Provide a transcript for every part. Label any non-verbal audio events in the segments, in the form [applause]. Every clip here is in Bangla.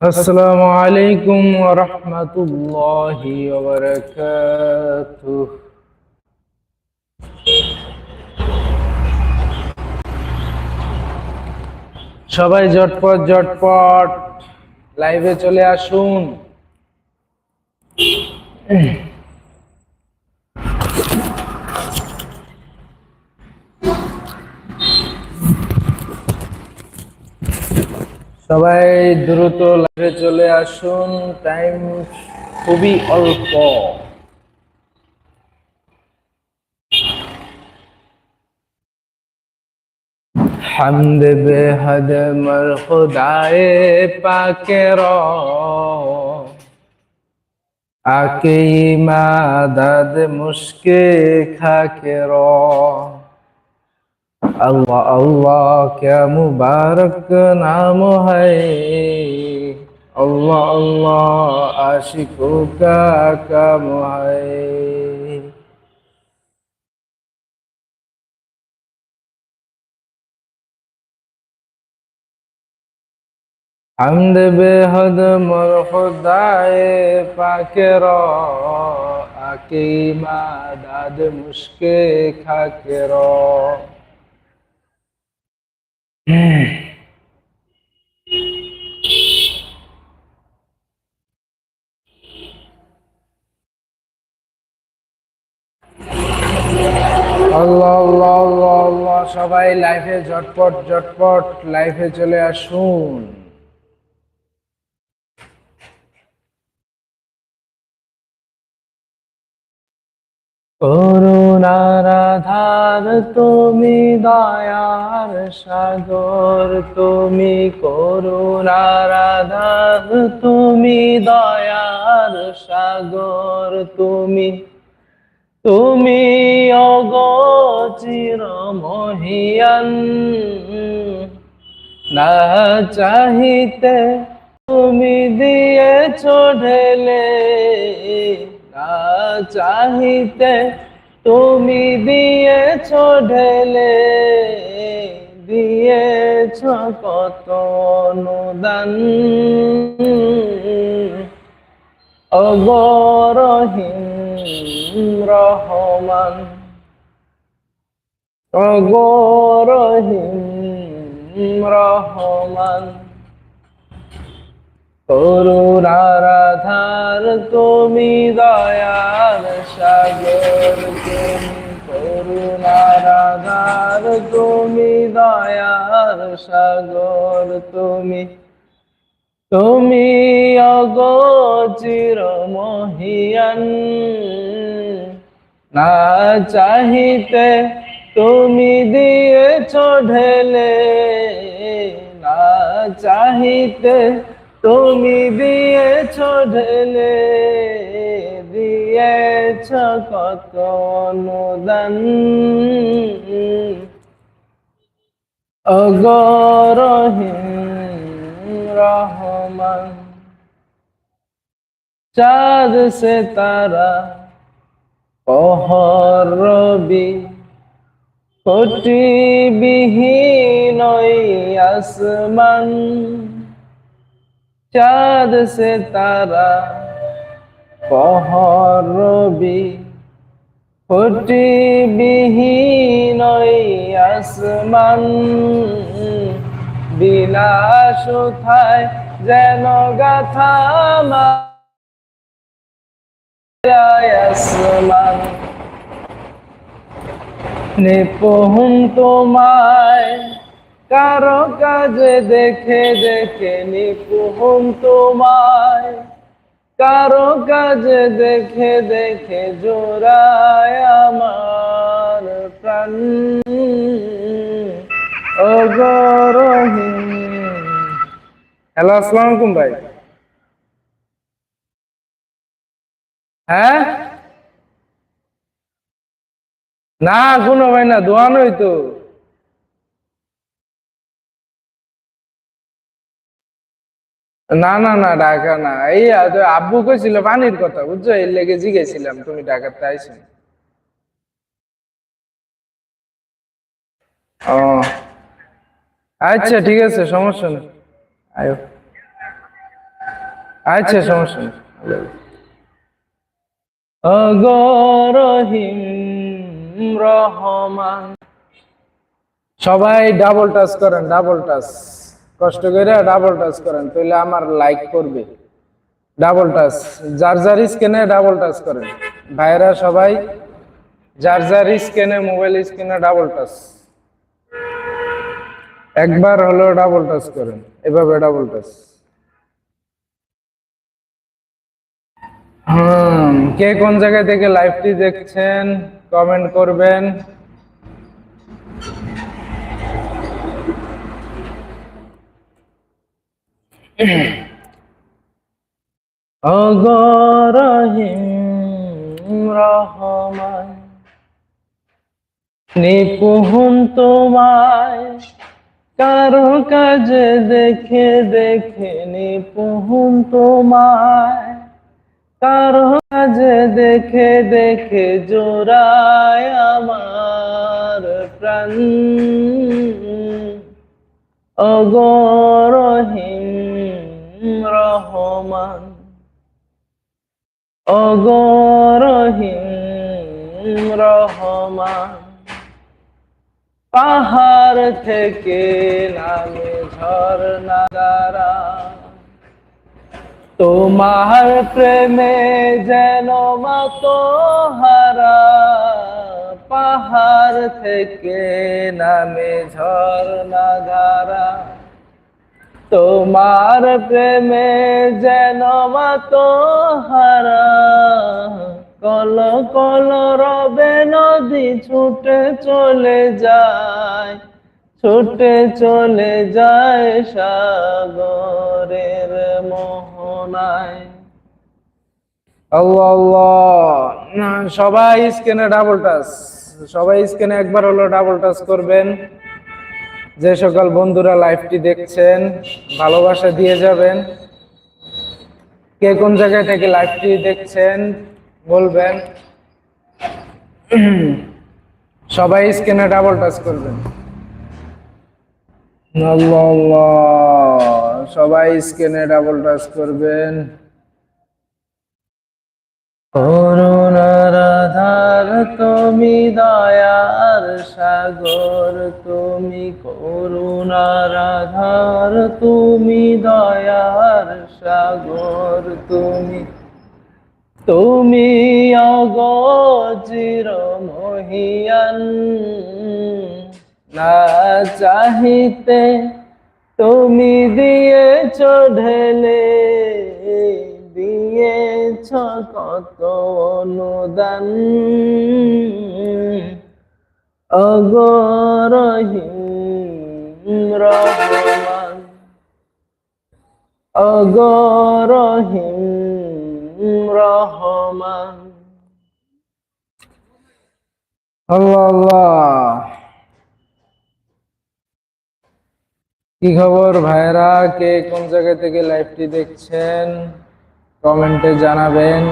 আসসালামু আলাইকুম ওয়া সবাই জটপট জটপট লাইভে চলে আসুন। সবাই দ্রুত লাইভে চলে আসুন টাইম খুবই অল্প حمد বেহদ মর খুদায়ে পাকের আকে ইমাদাদ মুশকে খাকের अल्लाह अल्लाह क्या मुबारक नाम है अल्लाह अल्लाह आशिकों का काम है हमद बेहद मर खुदाए पाके रो आके मादाद मुश्के खाके रो সবাই লাইফে ঝটপট ঝটপট লাইফে চলে আসুন। করুণার তুমি দয়ার সাগর, তুমি করুণার আধার, তুমি দয়ার সাগর, তুমি তুমি অগচির মহিয়ান না চাহিতে তুমি দিয়ে ঢেলে, না চাহিতে তুমি দিয়েছ ঢেলে দিয়েছ কত অনুদান। অগরহিম রহমান অগরহিম রহমান। করুণার আধার তুমি দয়ার সাগর তুমি করুণার আধার তুমি দয়ার সাগর তুমি তুমি অগোচির মহিয়ান না চাহিতে তুমি দিয়েছ ঢেলে। না চাহিতে তুমি দিয়েছ ঢেলে, দিয়েছ কত অনুদান। অগরহিম রহমান, চাঁদ সে তারা পহর রবি কোটি বিহীন আসমান। চাঁদ সে তারা, পহর রবি কোটি বিহীন আসমান, বিলাস উঠায় যেন গাথা আসমান। নিপুণ তোমায় কারও কাজে দেখে দেখে নিপুণ তোমায়। কারও কাজে দেখে দেখে জোড়ায় আমার প্রাণ। হ্যালো, আসসালামু আলাইকুম ভাই। হ্যাঁ? না কোনো ভাই, না দোয়ানোই তো। না না না ঢাকা না। এই আব্বু কইছিল পানির কথা বুঝছ? এর লেগে জিগেছিলাম তুমি ঢাকাতে আইছো ও আচ্ছা ঠিক আছে সমস্যা নেই। আয়ো। আচ্ছা সমস্যা নেই। অগরহিম রহমান। সবাই ডাবল টাচ করেন ডাবল টাচ কষ্ট করে ডাবল টাচ করেন, তাহলে আমার লাইক করবে। ডাবল টাচ যার যার স্ক্রিনে ডাবল টাচ করেন। ভাইরা সবাই, যার যার স্ক্রিনে মোবাইল স্ক্রিনে ডাবল টাচ একবার হলো ডাবল টাচ করেন, এভাবে ডাবল টাচ হুম, কে কোন জায়গা থেকে লাইভটি দেখছেন কমেন্ট করবেন। [clears throat] অগরহিম নিপুণ তোমায়, কারও কাজে দেখে দেখে নিপুণ তোমায়, কারও কাজে দেখে দেখে জোড়ায় আমার প্রাণ। অগরহিম রহমান। অগরহিম রহমান, পাহাড় থেকে নামে ঝর্ণা দ্বারা, তোমার প্রেমে যেন মত হারা পাহাড় থেকে নামে ঝর্ণা ধারা তোমার প্রেমে যেন মত হারা কল কল রবে নদী ছুটে চলে যায়, ছুটে চলে যায় সাগরের মোহনায়। সবাই স্ক্রিনে ডাবল টাচ সবাই স্ক্রিনে একবার হলো ডাবল টাচ করবেন। যে সকল বন্ধুরা লাইভটি দেখছেন, ভালোবাসা দিয়ে যাবেন। কে কোন জায়গায় থেকে লাইভটি দেখছেন বলবেন। সবাই স্ক্রিনে ডাবল টাচ করবেন। সবাই স্ক্রিনে ডাবল টাচ করবেন। করুণার আধার তুমি দয়ার সাগর, তুমি করুণার আধার তুমি দয়ার সাগর, তুমি তুমি অগচির মহিয়ান। না চাহিতে তুমি দিয়েছ ঢেলে, দিয়েছ কত অনুদান। অগরহিম রহমান। রহমান। কি খবর ভাইরা কে কোন জায়গা থেকে লাইভটি দেখছেন? কমেন্টে জানাবেন।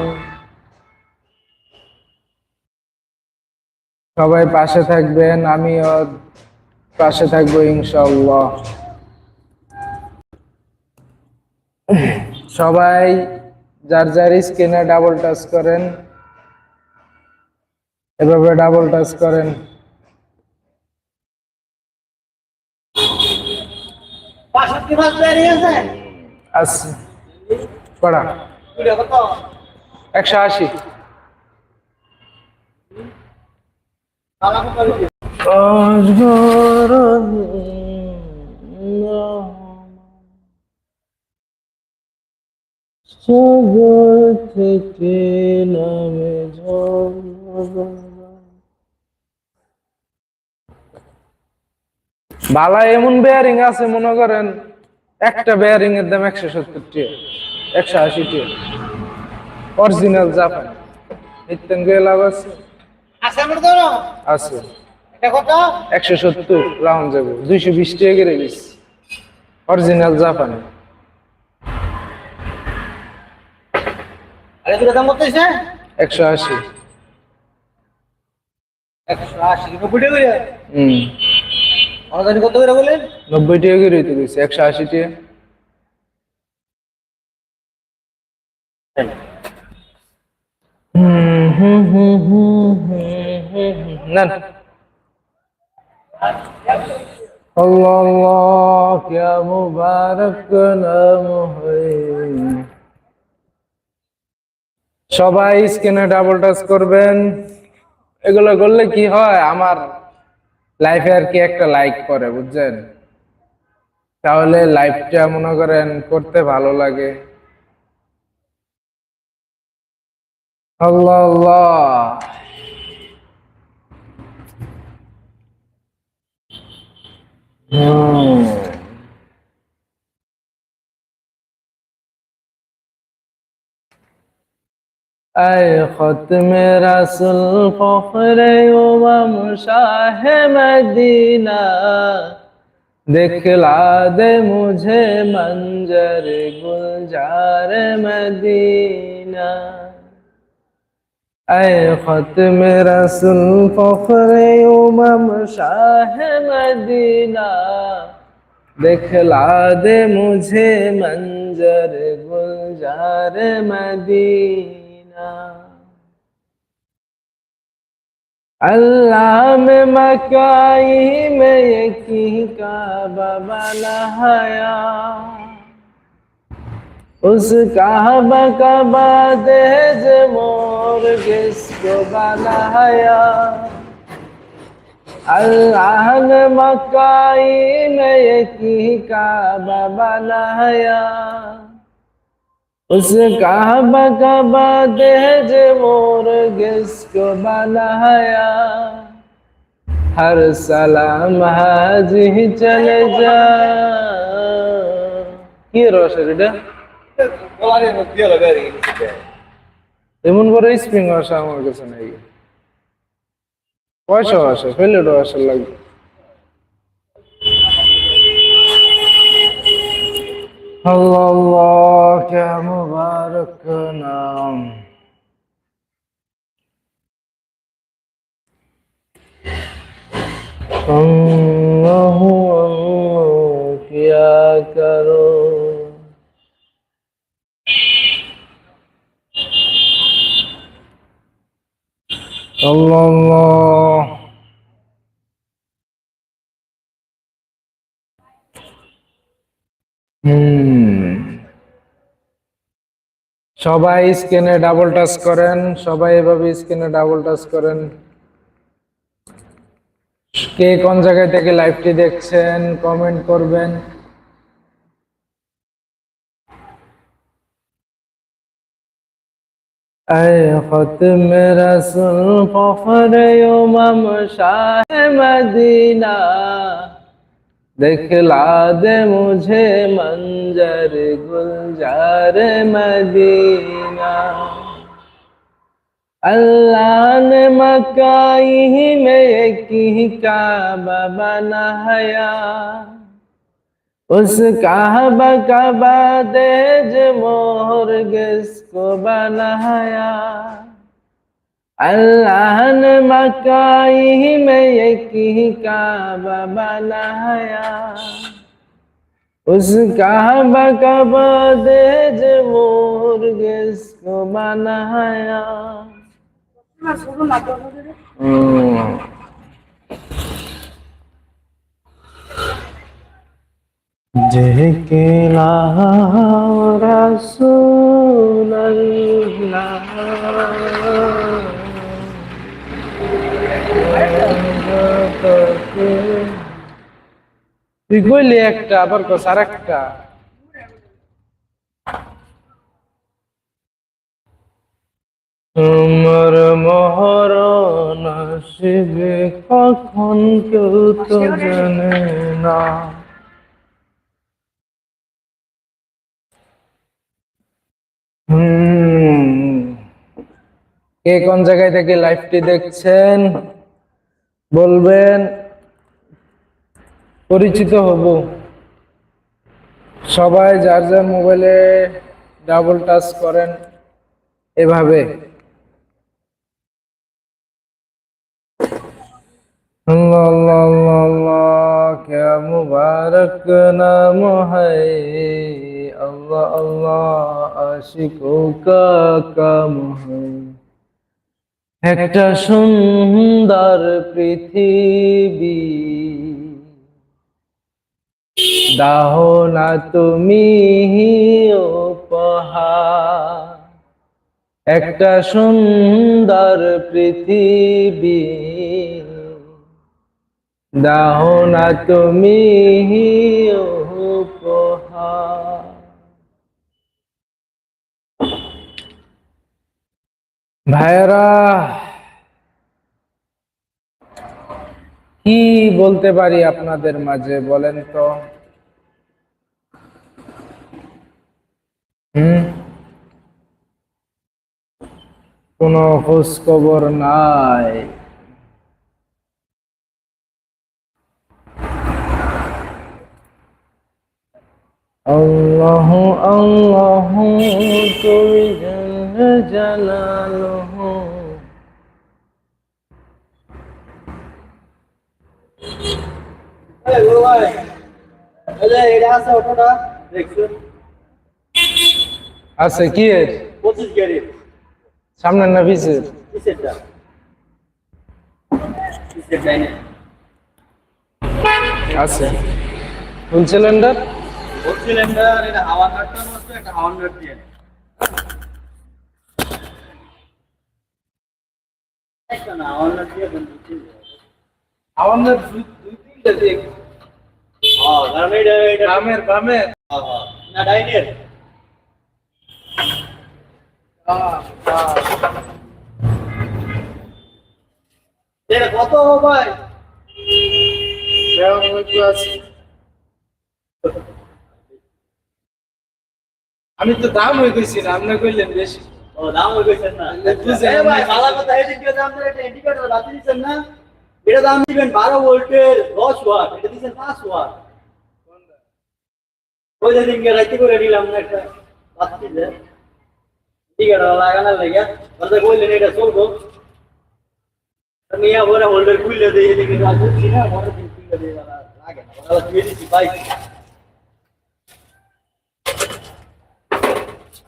সবাই পাশে থাকবেন, আমিও পাশে থাকব ইনশাল্লাহ সবাই যার যার স্ক্রিনে ডাবল টাচ করেন, এভাবে ডাবল টাচ করেন। আচ্ছা একশো আশি। সাগর থেকে নামে বালা এমন বেয়ারিং আছে, মনে করেন, একটা বেয়ারিং এর দাম একশো সত্তর টাকা একশো আশি টাকা অরিজিনাল জাপান ইত্যান লাভ আছে। আছে একশো সত্তর রাউন্ড যাব দুইশো বিশ টাকা করে গেছি অরিজিনাল জাপান একশো আশি। একশো আশি নব্বই টাকা করে? হম। কত করে বলে নব্বই টাকা করে একশো আশি টাকা। নেন সবাই স্ক্রিনে ডাবল টাচ করবেন। এগুলো করলে কি হয়, আমার লাইফে আর কি একটা লাইক করে, বুঝছেন? তাহলে লাইফটা মনে করেন করতে ভালো লাগে। আল্লাহ আল্লাহ اے ختم رسول فخر امم شاہ مدینہ دکھلا دے مجھے منظر گلزار مدینہ اے ختم رسول فخر امم شاہ مدینہ دکھلا دے مجھے منظر گلزار مدینہ اللہ میں مکائی میں یکی کا بابا لہایا उसका बकबा मोर किसको बनाया अल्लाह ने मकाई में की ही काबा बनाया उसका बकबा देज मोर किसको बनाया हर सलाम हाजी चले जा। ये रोशन এমন করে স্প্রিং আসা আমার কাছে নেই। পয়সাও আসে ফেলেটও আসে লাগবে। الله الله يا مبارك نام الله সবাই স্ক্রিনে ডাবল টাচ করেন, সবাই এভাবে স্ক্রিনে ডাবল টাচ করেন। কে কোন জায়গায় থেকে লাইভটি দেখছেন কমেন্ট করবেন। اے ختم رسول فخر امم شاہ مدینہ دکھلا دے مجھے منظر گلزار مدینہ اللہ نے مکائی میں ایک ہی کعبہ بنایا उसका बकबा देज मोहर बनाया? अल्लाह ने मकाई में एक ही काबा बनाया। उसका बकबा देज मोहर बनाया? हम्म। তুই কইলি একটা আবার কস আর একটা তোমার মহরণ আসবে কখন কেউ তো জানে না। কে কোন জায়গায় থেকে লাইভটি দেখছেন? বলবেন। পরিচিত হব। সবাই যার যার মোবাইলে ডাবল টাচ করেন এভাবে। কে মুবারক নাম হায়। আল্লাহ আল্লাহ। আশিকো কাম একটা সুন্দর পৃথিবী। দাহ না তুমি উপহার। একটা সুন্দর পৃথিবী। দাহ না তুমি উপহার। ভাইরা কি বলতে পারি আপনাদের মাঝে বলেন তো? হুম? কোনো খোঁজ খবর নাই। আল্লাহ আল্লাহ, তুমি দেখছ? আছে কি এর? সামনে না পিছের আছে। ফুল সিলিন্ডার ফোর সিলিন্ডার এটা হাওয়ার নাটটা নষ্ট একটা হাওয়ার নাট দিয়ে দুই তিনটা হ্যাঁ বামের বামের হ্যাঁ, হ্যাঁ। না ডাইনের কত ভাই? আমি তো দাম হয়ে গেছি রান্না কইলেন বেশি। এটা দাম দিবেন বারো ভোল্টের দশ ওয়াট এটা দিচ্ছেন পাঁচ ওয়াট। ওই রাইতে করে নিলাম না একটা বাতি ইন্ডিকেটর লাগানোর লাগে। ওটা বললেন এটা চলবো। ইয়া বলে হোল্ডার খুললে দিয়ে এদিকে না খুললে দিয়ে লাগে না। দিয়ে দিচ্ছি বাইক আর ইয়া কত কোনটা এটা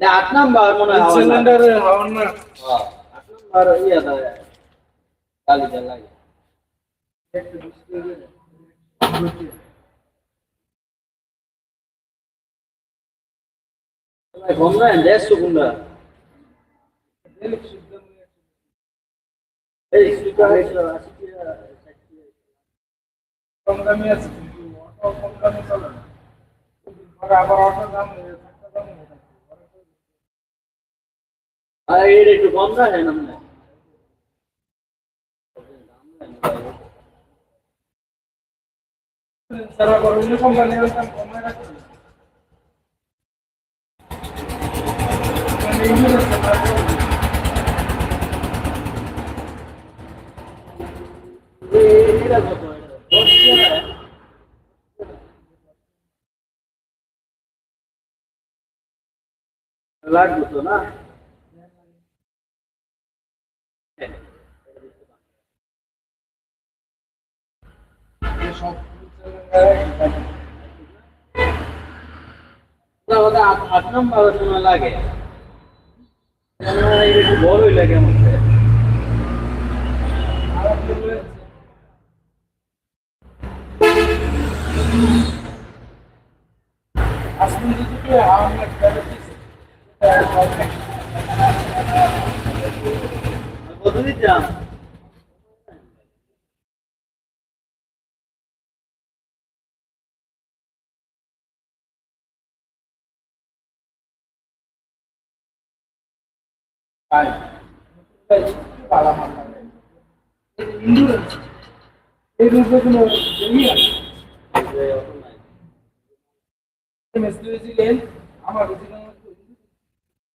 আট নাম্বার মনে হয়। সিলিন্ডার হাওয়ার না। হ্যাঁ, আট নাম্বার ইয়ে দাও কালিটা লাগে ঘুমরা দেড়শো ঘুমরা এই সুপার কম দামি আছে কিন্তু অটো কম দামি চলে না। একটু কম না হ্যাঁ নামনে সারা করে অন্য কোম্পানি দাম কমে রাখছে ইউজ আছে তারপর এটা কত এটা লাগবে তো না? আট নম্বর লাগে। আসলে হাওয়ার এই মেসেজ দিয়েছিলেন আমার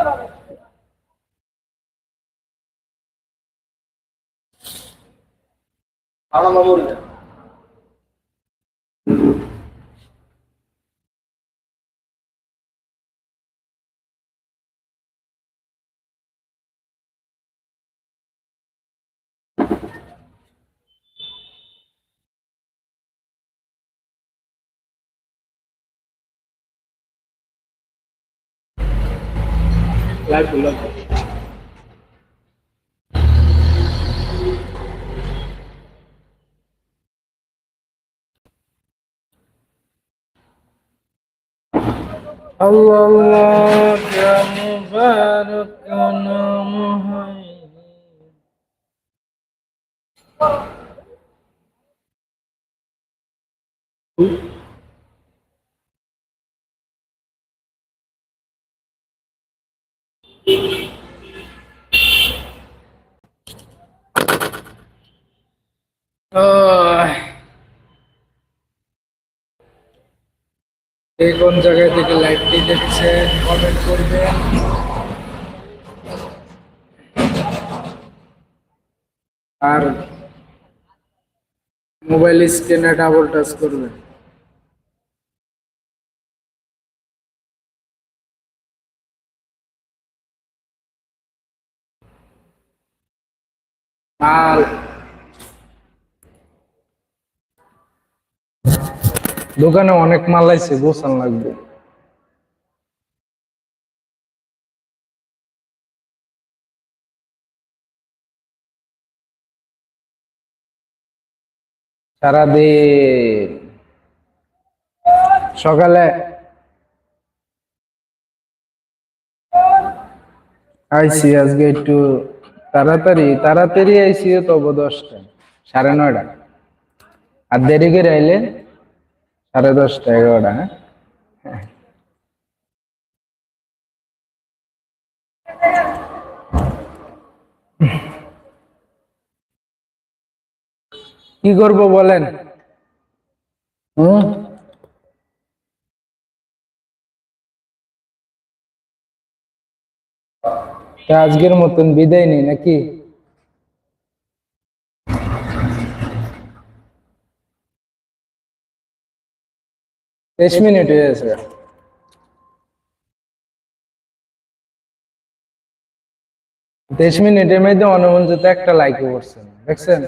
না আর ইন্ডিকেটার হেডা তো লাগে না ইন্ডিকেটার অন্যটি কাছে আপনার হয়েছে আর বলতে দশ ওয়াটারটি কে কোন জায়গায় থেকে লাইভটি দেখছেন কমেন্ট করবেন আর মোবাইল স্ক্রিনে ডাবল টাচ করবেন আর দোকানে অনেক মাল আছে গোছান লাগবে। সারাদিন। সকালে আইসি আজকে একটু তাড়াতাড়ি তাড়াতাড়ি আইসি তবু দশটা সাড়ে নয়টা আর দেরি করে আইলে সাড়ে দশটা এগারোটা হ্যাঁ? কি করব বলেন? হুম? আজকের মতন বিদায় নেই নাকি? তেইশ মিনিট হয়ে গেছে তেইশ মিনিটের মধ্যে অনুমঞ্জিত একটা লাইক করছেন, দেখছেন?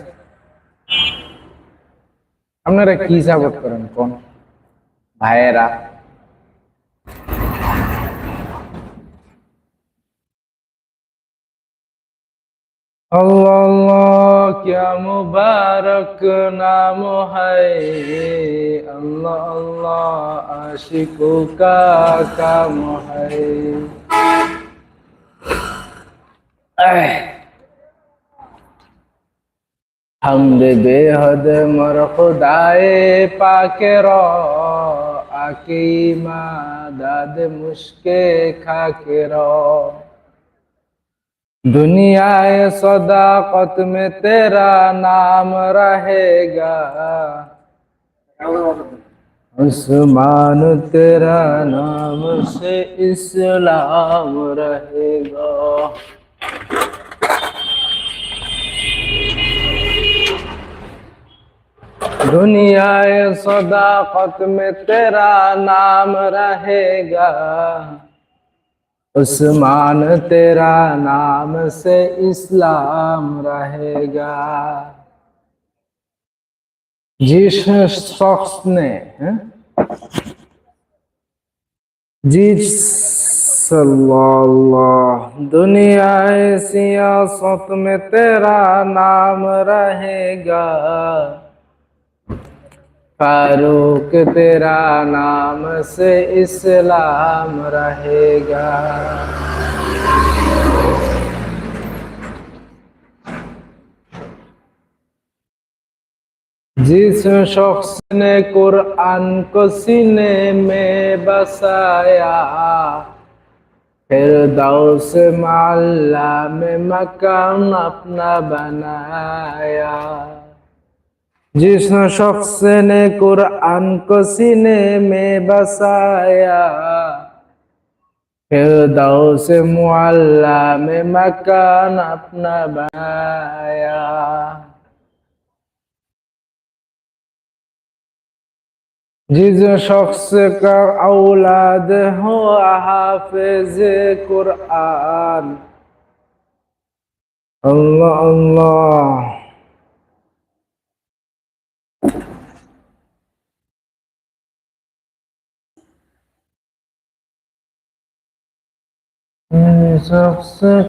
আপনারা কি সাপোর্ট করেন, কোন? ভাইয়েরা। کیا مبارک نام ہے اللہ اللہ عاشقوں کا کام ہے حمد بے حد مر خدائے پاک رو آکی ماں داد مشکے کھا کے رو दुनिया सदाकत में तेरा नाम रहेगा। उस्मान तेरा नाम से इस्लाम रहेगा। दुनिया सदाकत में तेरा नाम रहेगा। उस्मान तेरा नाम से इस्लाम रहेगा। जिस शख्स ने जिस दुनिया सियासत में तेरा नाम रहेगा। फारूक तेरा नाम से इस्लाम रहेगा जिस शख्स ने कुरान को सीने में बसाया फिर दौस माल्ला में मकान अपना बनाया जिस शख्स ने कुरान को सीने में बसाया फिरदौस मुअल्ला में मकान अपना बनाया जिस शख्स का औलाद हो हाफिज कुरान अल्लाह अल्लाह जिस शख्स